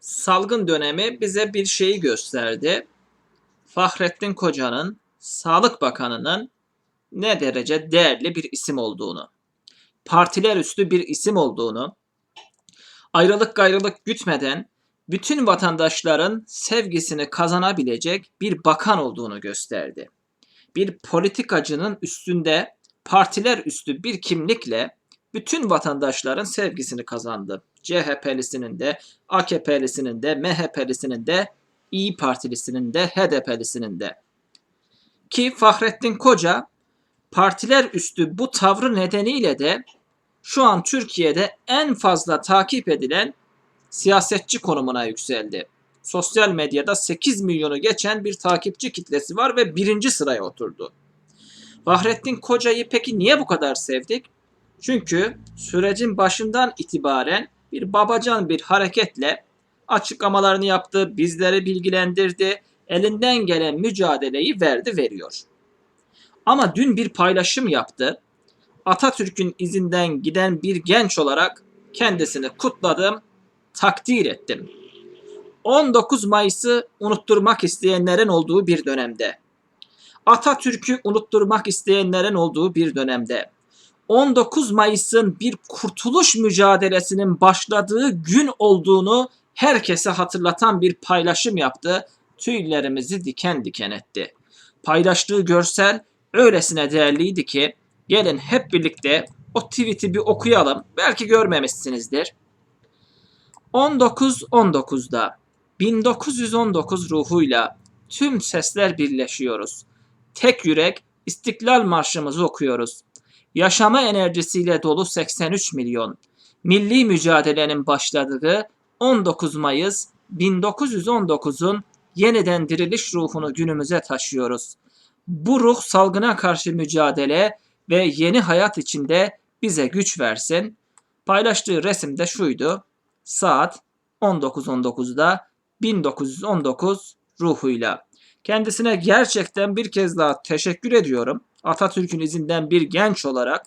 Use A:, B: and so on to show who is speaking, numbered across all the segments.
A: salgın dönemi bize bir şeyi gösterdi. Fahrettin Koca'nın, Sağlık Bakanı'nın ne derece değerli bir isim olduğunu, partiler üstü bir isim olduğunu, ayrılık gayrılık gütmeden bütün vatandaşların sevgisini kazanabilecek bir bakan olduğunu gösterdi. Bir politikacının üstünde partiler üstü bir kimlikle bütün vatandaşların sevgisini kazandı. CHP'lisinin de, AKP'lisinin de, MHP'lisinin de, İyi Partilisinin de, HDP'lisinin de. Ki Fahrettin Koca partiler üstü bu tavrı nedeniyle de şu an Türkiye'de en fazla takip edilen siyasetçi konumuna yükseldi. Sosyal medyada 8 milyonu geçen bir takipçi kitlesi var ve birinci sıraya oturdu. Fahrettin Koca'yı peki niye bu kadar sevdik? Çünkü sürecin başından itibaren bir babacan bir hareketle açıklamalarını yaptı, bizleri bilgilendirdi, elinden gelen mücadeleyi verdi, veriyor. Ama dün bir paylaşım yaptı. Atatürk'ün izinden giden bir genç olarak kendisini kutladım, takdir ettim. 19 Mayıs'ı unutturmak isteyenlerin olduğu bir dönemde, Atatürk'ü unutturmak isteyenlerin olduğu bir dönemde, 19 Mayıs'ın bir kurtuluş mücadelesinin başladığı gün olduğunu herkese hatırlatan bir paylaşım yaptı. Tüylerimizi diken diken etti. Paylaştığı görsel öylesine değerliydi ki gelin hep birlikte o tweet'i bir okuyalım. Belki görmemişsinizdir. 19.19'da 1919 ruhuyla tüm sesler birleşiyoruz. Tek yürek İstiklal Marşımızı okuyoruz. Yaşama enerjisiyle dolu 83 milyon. Milli mücadelenin başladığı 19 Mayıs 1919'un yeniden diriliş ruhunu günümüze taşıyoruz. Bu ruh salgına karşı mücadele ve yeni hayat içinde bize güç versin. Paylaştığı resim de şuydu. Saat 19.19'da 1919 ruhuyla. Kendisine gerçekten bir kez daha teşekkür ediyorum. Atatürk'ün izinden bir genç olarak.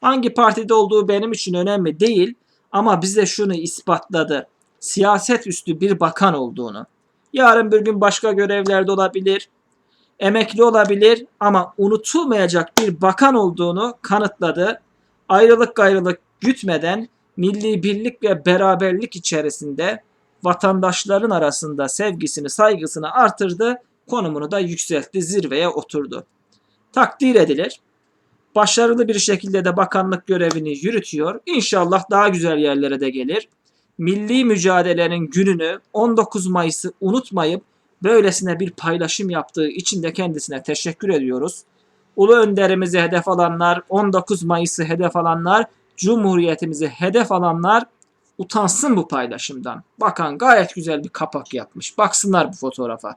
A: Hangi partide olduğu benim için önemli değil ama bize şunu ispatladı. Siyaset üstü bir bakan olduğunu. Yarın bir gün başka görevlerde olabilir, emekli olabilir ama unutulmayacak bir bakan olduğunu kanıtladı. Ayrılık gayrılık gütmeden milli birlik ve beraberlik içerisinde vatandaşların arasında sevgisini, saygısını artırdı, konumunu da yükseltti, zirveye oturdu. Takdir edilir. Başarılı bir şekilde de bakanlık görevini yürütüyor. İnşallah daha güzel yerlere de gelir. Milli mücadelenin gününü 19 Mayıs'ı unutmayıp böylesine bir paylaşım yaptığı için de kendisine teşekkür ediyoruz. Ulu önderimizi hedef alanlar, 19 Mayıs'ı hedef alanlar, Cumhuriyetimizi hedef alanlar utansın bu paylaşımdan. Bakan gayet güzel bir kapak yapmış. Baksınlar bu fotoğrafa.